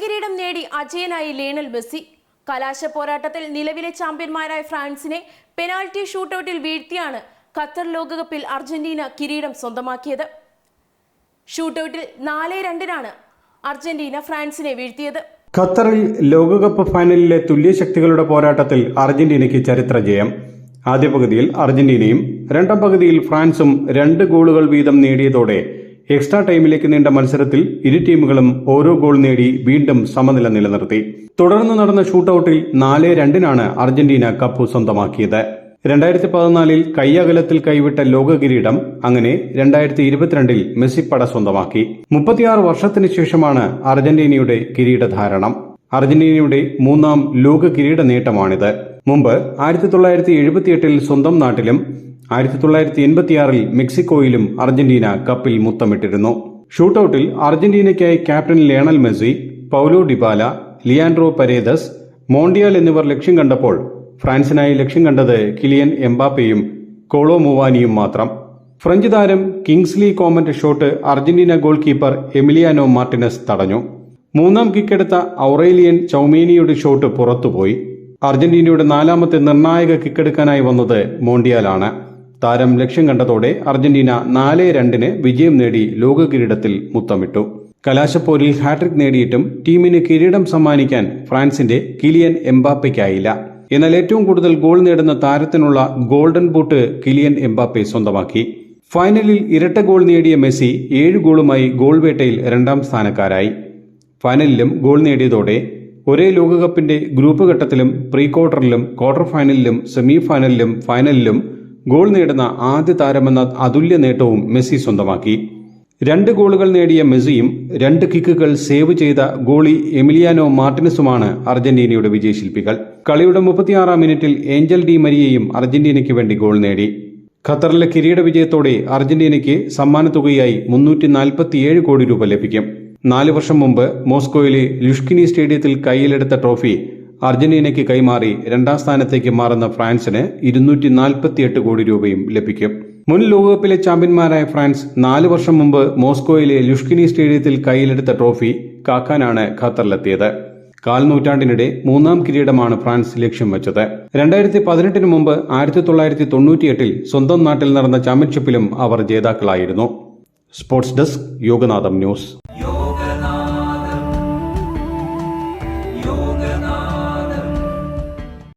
കിരീടം നേടി അജയനായി Lionel Messi. കലാശ പോരാട്ടത്തിൽ നിലവിലെ ചാമ്പ്യന്മാരായ ഫ്രാൻസിനെ പെനാൽറ്റി ഷൂട്ടൌട്ടിൽ വീഴ്ത്തിയാണ് ഖത്തർ ലോകകപ്പിൽ അർജന്റീന കിരീടം സ്വന്തമാക്കിയത്. ഷൂട്ടൌട്ടിൽ നാല് രണ്ടിനാണ് അർജന്റീന ഫ്രാൻസിനെ വീഴ്ത്തിയത്. ഖത്തറിൽ ലോകകപ്പ് ഫൈനലിലെ തുല്യശക്തികളുടെ പോരാട്ടത്തിൽ അർജന്റീനയ്ക്ക് ചരിത്ര ജയം ആദ്യ പകുതിയിൽ അർജന്റീനയും രണ്ടാം പകുതിയിൽ ഫ്രാൻസും രണ്ട് ഗോളുകൾ വീതം നേടിയതോടെ എക്സ്ട്രാ ടൈമിലേക്ക് നീണ്ട മത്സരത്തിൽ ഇരു ടീമുകളും ഓരോ ഗോൾ നേടി വീണ്ടും സമനില നിലനിർത്തി. തുടർന്ന് നടന്ന ഷൂട്ടൌട്ടിൽ നാല് രണ്ടിനാണ് അർജന്റീന കപ്പ് സ്വന്തമാക്കിയത്. രണ്ടായിരത്തി പതിനാലിൽ കയ്യകലത്തിൽ കൈവിട്ട ലോക കിരീടം അങ്ങനെ രണ്ടായിരത്തി ഇരുപത്തിരണ്ടിൽ മെസ്സിപ്പട സ്വന്തമാക്കി. മുപ്പത്തിയാറ് വർഷത്തിന് ശേഷമാണ് അർജന്റീനയുടെ കിരീടധാരണം. അർജന്റീനയുടെ മൂന്നാം ലോക കിരീട നേട്ടമാണിത്. മുമ്പ് ആയിരത്തി തൊള്ളായിരത്തി എഴുപത്തിയെട്ടിൽ സ്വന്തം നാട്ടിലും ആയിരത്തി തൊള്ളായിരത്തി എൺപത്തിയാറിൽ മെക്സിക്കോയിലും അർജന്റീന കപ്പിൽ മുത്തമിട്ടിരുന്നു. ഷൂട്ടൌട്ടിൽ അർജന്റീനയ്ക്കായി captain Lionel Messi Paulo Dybala Leandro Paredes Montiel എന്നിവർ ലക്ഷ്യം കണ്ടപ്പോൾ ഫ്രാൻസിനായി ലക്ഷ്യം കണ്ടത് കിലിയൻ എംബാപ്പയും കോളോ മുവാനിയും മാത്രം. ഫ്രഞ്ച് താരം Kingsley comment shot Argentina goalkeeper Emiliano Martinez തടഞ്ഞു. മൂന്നാം കിക്കെടുത്ത ഔറേലിയൻ ചൌമേനിയുടെ ഷോട്ട് പുറത്തുപോയി. അർജന്റീനയുടെ നാലാമത്തെ നിർണായക കിക്കെടുക്കാനായി വന്നത് മോണ്ടിയാലാണ്. താരം ലക്ഷ്യം കണ്ടതോടെ അർജന്റീന നാല് രണ്ടിന് വിജയം നേടി ലോക കിരീടത്തിൽ മുത്തമിട്ടു. കലാശപ്പോരിൽ ഹാട്രിക് നേടിയിട്ടും ടീമിന് കിരീടം സമ്മാനിക്കാൻ ഫ്രാൻസിന്റെ കിലിയൻ എംബാപ്പയ്ക്കായില്ല. എന്നാൽ ഏറ്റവും കൂടുതൽ ഗോൾ നേടുന്ന താരത്തിനുള്ള ഗോൾഡൻ ബൂട്ട് കിലിയൻ എംബാപ്പെ സ്വന്തമാക്കി. ഫൈനലിൽ ഇരട്ട ഗോൾ നേടിയ മെസ്സി ഏഴ് ഗോളുമായി ഗോൾ വേട്ടയിൽ രണ്ടാം സ്ഥാനക്കാരായി. ഫൈനലിലും ഗോൾ നേടിയതോടെ ഒരേ ലോകകപ്പിന്റെ ഗ്രൂപ്പ് ഘട്ടത്തിലും പ്രീ ക്വാർട്ടറിലും ക്വാർട്ടർ ഫൈനലിലും സെമി ഫൈനലിലും ഫൈനലിലും ഗോൾ നേടുന്ന ആദ്യ താരമെന്ന അതുല്യ നേട്ടവും മെസ്സി സ്വന്തമാക്കി. രണ്ട് ഗോളുകൾ നേടിയ മെസ്സിയും രണ്ട് കിക്കുകൾ സേവ് ചെയ്ത ഗോളി എമിലിയാനോ മാർട്ടിനസുമാണ് അർജന്റീനയുടെ വിജയശില്പികൾ. കളിയുടെ മുപ്പത്തിയാറാം മിനിറ്റിൽ ഏഞ്ചൽ ഡി മരിയയും അർജന്റീനയ്ക്ക് വേണ്ടി ഗോൾ നേടി. ഖത്തറിലെ കിരീട വിജയത്തോടെ അർജന്റീനയ്ക്ക് സമ്മാനത്തുകയായി മുന്നൂറ്റി നാൽപ്പത്തിയേഴ് കോടി രൂപ ലഭിക്കും. നാല് വർഷം മുമ്പ് മോസ്കോയിലെ ലുഷ്കിനി സ്റ്റേഡിയത്തിൽ കയ്യിലെടുത്ത ട്രോഫി അർജന്റീനയ്ക്ക് കൈമാറി രണ്ടാം സ്ഥാനത്തേക്ക് മാറുന്ന ഫ്രാൻസിന് ഇരുന്നൂറ്റി നാൽപ്പത്തിയെട്ട് കോടി രൂപയും ലഭിക്കും. മുൻ ലോകകപ്പിലെ ചാമ്പ്യന്മാരായ ഫ്രാൻസ് നാല് വർഷം മുമ്പ് മോസ്കോയിലെ ലുഷ്കിനി സ്റ്റേഡിയത്തിൽ കയ്യിലെടുത്ത ട്രോഫി കാക്കാനാണ് ഖത്തറിലെത്തിയത്. കാൽ നൂറ്റാണ്ടിനിടെ മൂന്നാം കിരീടമാണ് ഫ്രാൻസ് ലക്ഷ്യം വെച്ചത്. രണ്ടായിരത്തി പതിനെട്ടിന് മുമ്പ് ആയിരത്തി തൊള്ളായിരത്തി തൊണ്ണൂറ്റിയെട്ടിൽ സ്വന്തം നാട്ടിൽ നടന്ന ചാമ്പ്യൻഷിപ്പിലും അവർ ജേതാക്കളായിരുന്നു. Sports desk Yoganatham news.